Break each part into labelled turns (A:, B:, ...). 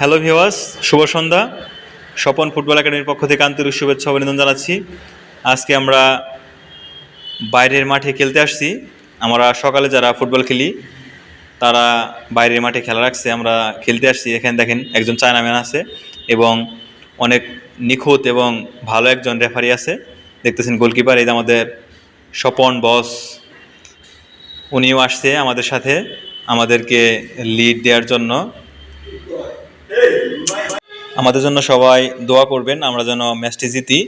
A: Hello ভিওয়াস শুভ সন্ধ্যা। স্বপন ফুটবল একাডেমির পক্ষ থেকে আন্তরিক শুভেচ্ছা অভিনন্দন জানাচ্ছি। আজকে আমরা বাইরের মাঠে খেলতে আসছি। আমরা সকালে যারা ফুটবল খেলি, তারা বাইরের মাঠে খেলা রাখছে, আমরা খেলতে আসছি। এখানে দেখেন একজন চায়নাম্যান আছে এবং অনেক নিখুঁত এবং ভালো একজন রেফারি আছে। দেখতেছেন গোলকিপার, এই আমাদের স্বপন বস, উনিও আসছে আমাদের সাথে। আমাদেরকে লিড দেওয়ার জন্য আমাদের জন্য সবাই দোয়া করবেন, আমরা যেন ম্যাচটি জিতি।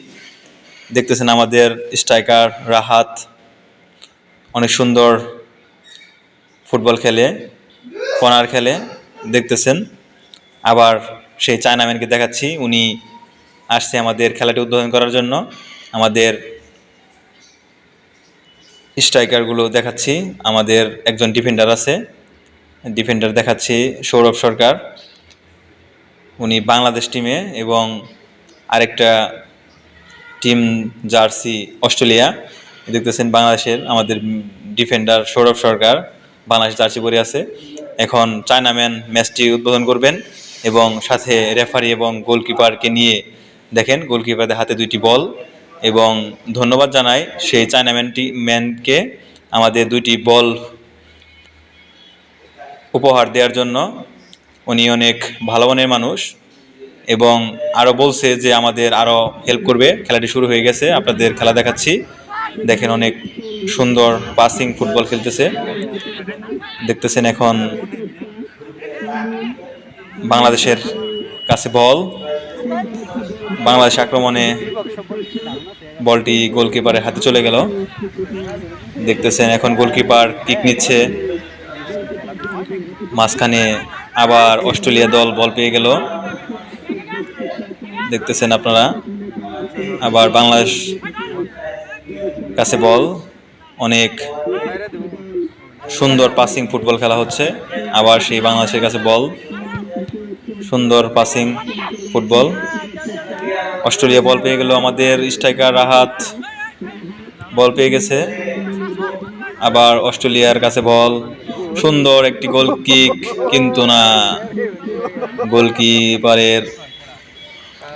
A: দেখতেছেন আমাদের স্ট্রাইকার রাহাত অনেক সুন্দর ফুটবল খেলে, কর্নার খেলে। দেখতেছেন, আবার সেই চায়নাম্যানকে দেখাচ্ছি, উনি আসছে আমাদের খেলাটি উদ্বোধন করার জন্য। আমাদের স্ট্রাইকারগুলো দেখাচ্ছি, আমাদের একজন ডিফেন্ডার আছে, ডিফেন্ডার দেখাচ্ছি সৌরভ সরকার। উনি বাংলাদেশ টিমে এবং আরেকটা টিম জার্সি অস্ট্রেলিয়া। দেখতেছেন বাংলাদেশের আমাদের ডিফেন্ডার সৌরভ সরকার, বাংলাদেশ জার্সি পরে আছে। এখন চায়নাম্যান ম্যাচটি উদ্বোধন করবেন এবং সাথে রেফারি এবং গোলকিপারকে নিয়ে দেখেন গোলকিপারদের হাতে দুইটি বল এবং ধন্যবাদ জানাই সেই চায়নাম্যানটি ম্যানকে আমাদের দুইটি বল উপহার দেওয়ার জন্য। উনি অনেক ভালো মনের মানুষ। এবং আরও বলছে যে আমাদের আরও হেল্প করবে। খেলাটি শুরু হয়ে গেছে, আপনাদের খেলা দেখাচ্ছি। দেখেন অনেক সুন্দর পাসিং ফুটবল খেলতেছে। দেখতেছেন এখন বাংলাদেশের কাছে বল। বাংলাদেশ আক্রমণে বলটি গোলকিপারের হাতে চলে গেল। দেখতেছেন এখন গোলকিপার কিক নিচ্ছে। মাঝখানে আবার অস্ট্রেলিয়া দল বল পেয়ে গেল। দেখতেছেন আপনারা? আবার বাংলাদেশ কাছে বল। অনেক সুন্দর পাসিং ফুটবল খেলা হচ্ছে। আবার সেই বাংলাদেশের কাছে বল। সুন্দর পাসিং ফুটবল। অস্ট্রেলিয়া বল পেয়ে গেল আমাদের স্ট্রাইকার রাহাত। বল পেয়ে গেছে। আবার অস্ট্রেলিয়ার কাছে বল। সুন্দর একটি গোল কিক কিন্তু না। গোলকিপারের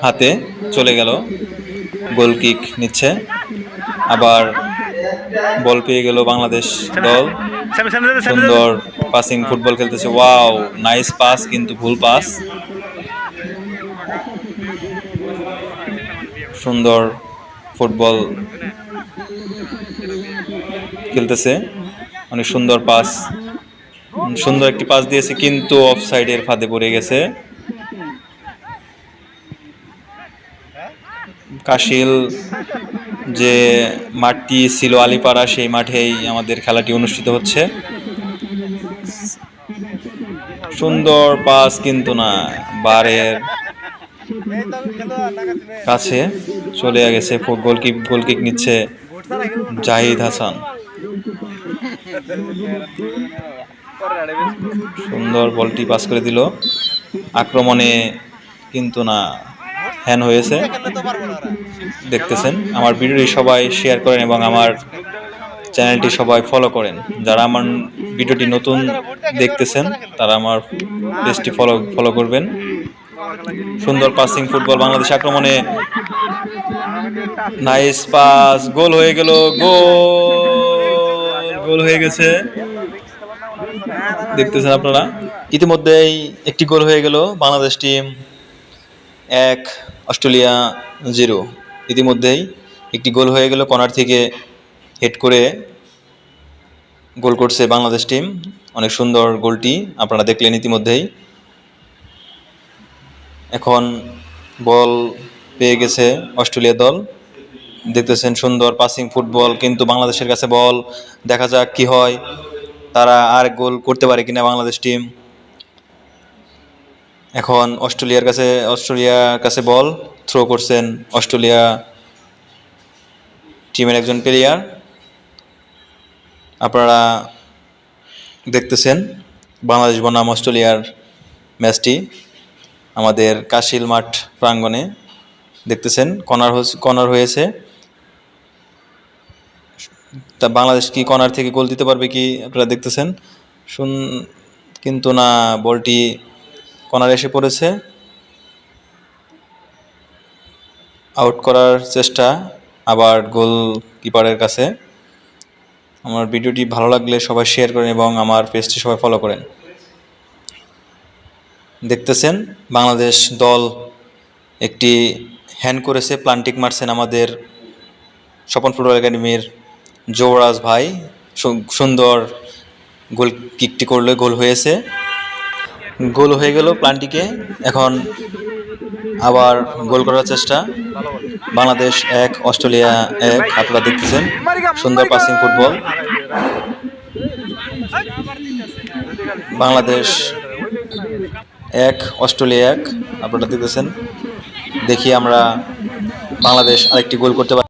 A: হাতে চলে গেল। গোল কিক নিচ্ছে। আবার বল পেয়ে গেল বাংলাদেশ দল। সুন্দর পাসিং ফুটবল খেলতেছে। ওয়াও নাইস পাস কিন্তু ভুল পাস সুন্দর ফুটবল খেলতেছে। অনেক সুন্দর পাস সুন্দর একটি পাস দিয়েছে, কিন্তু অফ সাইডের ফাঁদে পড়ে গেছে। কাশিল যে মাঠটি ছিল আলিপাড়া, সেই মাঠেই আমাদের খেলাটি অনুষ্ঠিত হচ্ছে। সুন্দর পাস কিন্তু না, বারের কাছে চলে গেছে গোল কিক গোল কিক নিচ্ছে জাহিদ হাসান। সুন্দর বলটি পাস করে দিল, আক্রমণে কিন্তু না। হ্যান হয়েছে। দেখতেছেন, আমার ভিডিওটি সবাই শেয়ার করেন এবং আমার চ্যানেলটি সবাই ফলো করেন। যারা আমার ভিডিওটি নতুন দেখতেছেন, তারা আমার পেজটি ফলো ফলো করবেন। সুন্দর পাসিং ফুটবল বাংলাদেশ আক্রমণে নাইস পাস গোল হয়ে গেল, গোল গোল হয়ে গেছে। দেখতেছেন আপনারা? ইতিমধ্যেই একটি গোল হয়ে গেল বাংলাদেশ টিম এক অস্ট্রেলিয়া জিরো। ইতিমধ্যেই একটি গোল হয়ে গেল কর্নার থেকে হেড করে। গোল করছে বাংলাদেশ টিম। অনেক সুন্দর গোলটি আপনারা দেখলেন ইতিমধ্যেই। এখন বল পেয়ে গেছে অস্ট্রেলিয়া দল। দেখতেছেন সুন্দর পাসিং ফুটবল কিন্তু বাংলাদেশের কাছে বল। দেখা যাক কি হয়। তারা আর গোল করতে পারে কিনা বাংলাদেশ টিম। এখন অস্ট্রেলিয়ার কাছে অস্ট্রেলিয়ার কাছে বল থ্রো করছেন অস্ট্রেলিয়া টিমের একজন প্লেয়ার আপনারা দেখতেছেন বাংলাদেশ বনাম অস্ট্রেলিয়ার ম্যাচটি আমাদের কাশিল মাঠ প্রাঙ্গণে দেখতেছেন, কর্নার কনার হয়েছে। তা বাংলাদেশ কি কর্নার থেকে গোল দিতে পারবে কি আপনারা দেখতেছেন? শুন কিন্তু না, বলটি কর্নার এসে পড়েছে। আউট করার চেষ্টা, আবার গোল কিপারের কাছে। আমার ভিডিওটি ভালো লাগলে সবাই শেয়ার করেন এবং আমার পেজটি সবাই ফলো করেন। দেখতেছেন, বাংলাদেশ দল একটি হ্যান্ড করেছে প্লান্টিক মারছেন আমাদের স্বপন ফুটবল একাডেমির যুবরাজ ভাই। সুন্দর গোল কিকটি করলে গোল হয়েছে। গোল হয়ে গেল প্লান্টিকে এখন আবার গোল করার চেষ্টা। বাংলাদেশ এক, অস্ট্রেলিয়া এক, আপনারা দেখতেছেন সুন্দর পাসিং ফুটবল বাংলাদেশ এক, অস্ট্রেলিয়া এক, আপনারা দেখতেছেন। দেখি আমরা বাংলাদেশ আরেকটি গোল করতে পারি।